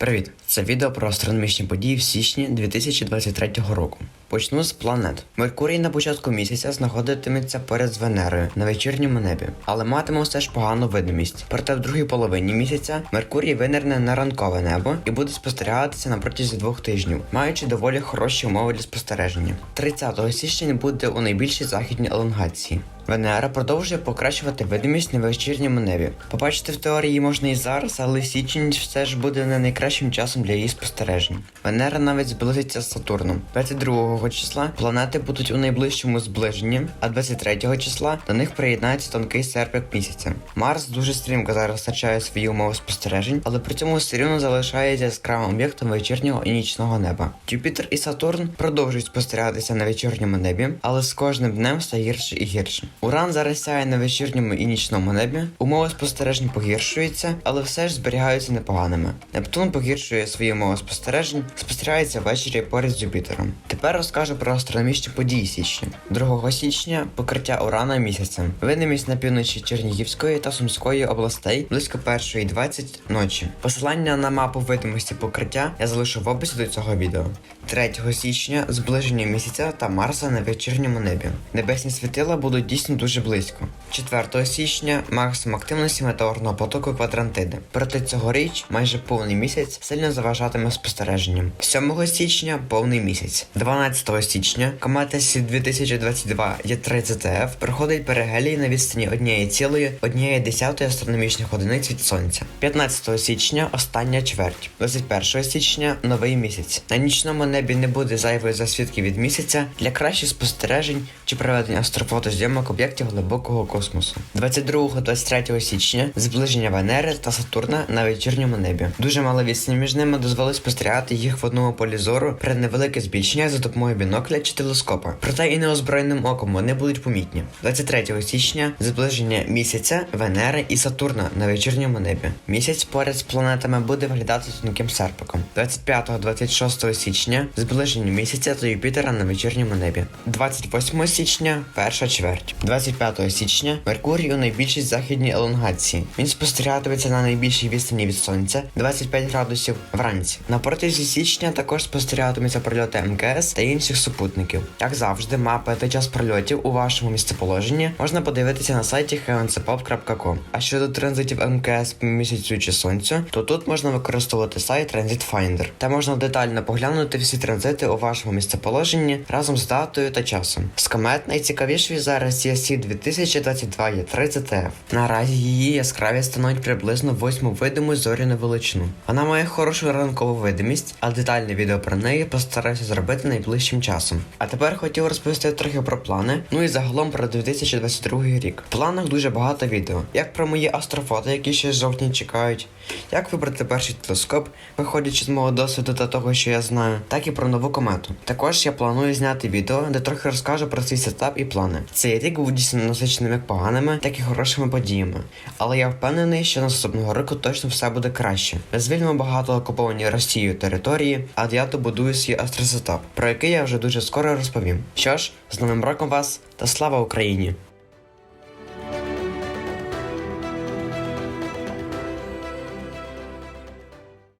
Привіт! Це відео про астрономічні події в січні 2023 року. Почну з планет. Меркурій на початку місяця знаходитиметься поряд з Венерою на вечірньому небі, але матиме все ж погану видимість. Проте в другій половині місяця Меркурій винирне на ранкове небо і буде спостерігатися на протязі двох тижнів, маючи доволі хороші умови для спостереження. 30 січня буде у найбільшій західній елонгації. Венера продовжує покращувати видимість на вечірньому небі. Побачити в теорії можна і зараз, але січень все ж буде не найкращим часом для її спостережень. Венера навіть зблизиться з Сатурном. 22 числа планети будуть у найближчому зближенні, а 23 числа до них приєднається тонкий серпик місяця. Марс дуже стрімко зараз втрачає свої умови спостережень, але при цьому все рівно залишається яскравим об'єктом вечірнього і нічного неба. Юпітер і Сатурн продовжують спостерігатися на вечірньому небі, але з кожним днем все гірше і гірше. Уран зараз сяє на вечірньому і нічному небі. Умови спостережень погіршуються, але все ж зберігаються непоганими. Нептун погіршує свої умови спостережень, спостерігається ввечері поряд з Юпітером. Тепер розкажу про астрономічні події січня. 2 січня покриття Урана місяцем. Видимість на півночі Чернігівської та Сумської областей близько 1.20 ночі. Посилання на мапу видимості покриття я залишу в описі до цього відео. 3 січня зближення місяця та Марса на вечірньому небі. Небесні світила будуть дійсно дуже близько. 4 січня максимум активності метеорного потоку квадрантиди. Проте цьогоріч майже повний місяць сильно заважатиме спостереженням. 7 січня повний місяць. 12 січня комета Сі 2022 Є3ЦТФ проходить перигелій на відстані 1,1 астрономічних одиниць від сонця. 15 січня остання чверть. 21 січня новий місяць. На нічному небі не буде зайвої засвідки від місяця для кращих спостережень чи проведення астрофотозйомок об'єктів глибокого космосу. 22-23 січня зближення Венери та Сатурна на вечірньому небі. Дуже мала відстань між ними дозволить спостерігати їх в одному полі зору при невелике збільшення за допомогою бінокля чи телескопа. Проте і неозброєним оком вони будуть помітні. 23 січня зближення місяця, Венери і Сатурна на вечірньому небі. Місяць поряд з планетами буде виглядати тонким серпиком. 25-26 січня зближення місяця та Юпітера на вечірньому небі. 28 січня перша чверть. 25 січня Меркурій у найбільшій західній елонгації. Він спостерігатиметься на найбільшій відстані від сонця 25 градусів вранці. На протязі січня також спостерігатиметься прольоти МКС та інших супутників. Як завжди, мапи та час прольотів у вашому місцеположенні можна подивитися на сайті heavencepop.com. А щодо транзитів МКС по місяцю чи сонцю, то тут можна використовувати сайт Transit Finder. Та можна детально поглянути всі транзити у вашому місцеположенні разом з датою та часом. З комет найцікавішою зараз є Сі 2022 є 30 f Наразі її яскравість становить приблизно восьму видиму зоряну величину. Вона має хорошу ранкову видимість, а детальне відео про неї постараюся зробити найближчим часом. А тепер хотів розповісти трохи про плани, ну і загалом про 2022 рік. В планах дуже багато відео, як про мої астрофото, які ще жовтні чекають, як вибрати перший телескоп, виходячи з мого досвіду та того, що я знаю, так і про нову комету. Також я планую зняти відео, де трохи розкажу про свій сетап і плани. Цей рік був дійсно насиченим як поганими, так і хорошими подіями. Але я впевнений, що наступного року точно все буде краще. Ми звільнимо багато окуповані Росією території, а я добудую свій астросетап, про який я вже дуже скоро розповім. Що ж, з новим роком вас та слава Україні!